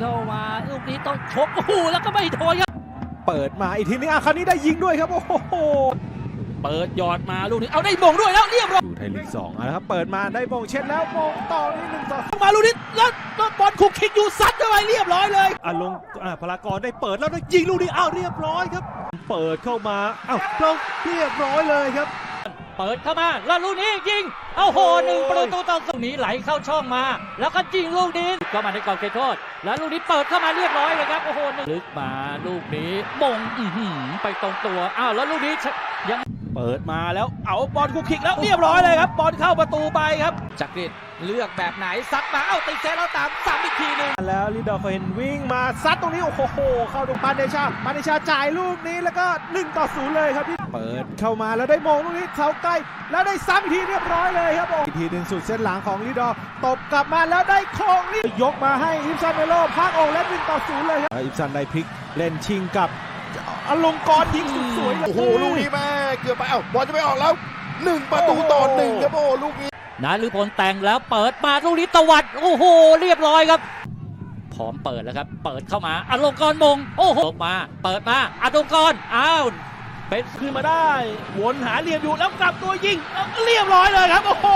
เข้ามาลูกนี้ต้องชกโอ้โหแล้วก็ไม่โดนครับเปิดมาอีกทีนึงอะคราวนี้ได้ยิงด้วยครับ โอ้โหเปิดหยอดมาลูกนี้เอาได้มงด้วยแล้วเรียบร้อยอยู่ไทยลีกสองอะนะครับเปิดมาได้มงเช็ดแล้วมงต่อนี่หนึ่งต่อมาลูกนี้แล้วแล้วบอลคุกคิกอยู่ซัดเข้าไปเรียบร้อยเลยอะลงอะพลากรได้เปิดแล้วได้ยิงลูกนี้อ้าวเรียบร้อยครับ เปิดเข้ามาอ้าวลงเรียบร้อยเลยครับ เปิดเข้ามาแล้วลูกนี้ยิงเอาโหหนึ่งประตูต่อศูนย์นี้ไหลเข้าช่องมา แล้วก็ยิงลูกนี้เข้ามาในกรอบเขตโทษ แล้วลูกนี้เปิดเข้ามาเรียบร้อยเลยครับโอ้โหหนึ่งลึกมาลูกนี้มงอื้ไปตรงตัวอ้าวแล้วลูกนี้ยังเปิดมาแล้วเอาบอลคุกคิกแล้วเรียบร้อยเลยครับบอลเข้าประตูไปครับจักริดเลือกแบบไหนซัดมาเอ้าติดเซตแล้วตามซ้ำอีกทีหนึ่งแล้วลิดอร์เขาเห็นวิ่งมาซัดตรงนี้โอ้โหเข้าตรงปานเดชาปานเดชาจ่ายลูกนี้แล้วก็1ต่อ0เลยครับพี่ เปิดเข้ามาแล้วได้มงลูกนี้เสาใกล้แล้วได้ซ้ำอีกทีเรียบร้อยเลยครับโอ้อีกทีหนึ่งสุดเส้นหลังของลิดอร์ตบกลับมาแล้วได้โคงนี่ยกมาให้อิฟซันเมโลพักออกและ1ต่อ0เลยครับอิฟซันได้พลิกเล่นชิงกับอลงกรณ์ยิงสุดสวยเลยโอ้โหลูกนี้แม่เกือบไปเอ้าบอลจะไม่ออกแล้วหนึ่งประตูต่อหนึ่งครับโอ้โหลูกนี้นาลือพลแต่งแล้วเปิดมาลูกนี้ตวัดโอ้โหเรียบร้อยครับพร้อมเปิดแล้วครับ เปิดเข้ามาอลงกรณ์มง โอ้โหลงมา เปิดมาอลงกรณ์อ้าว เป็นขึ้นมาได้ วนหาเหลี่ยมอยู่แล้วกลับตัวยิงเรียบร้อยเลยครับโอ้โห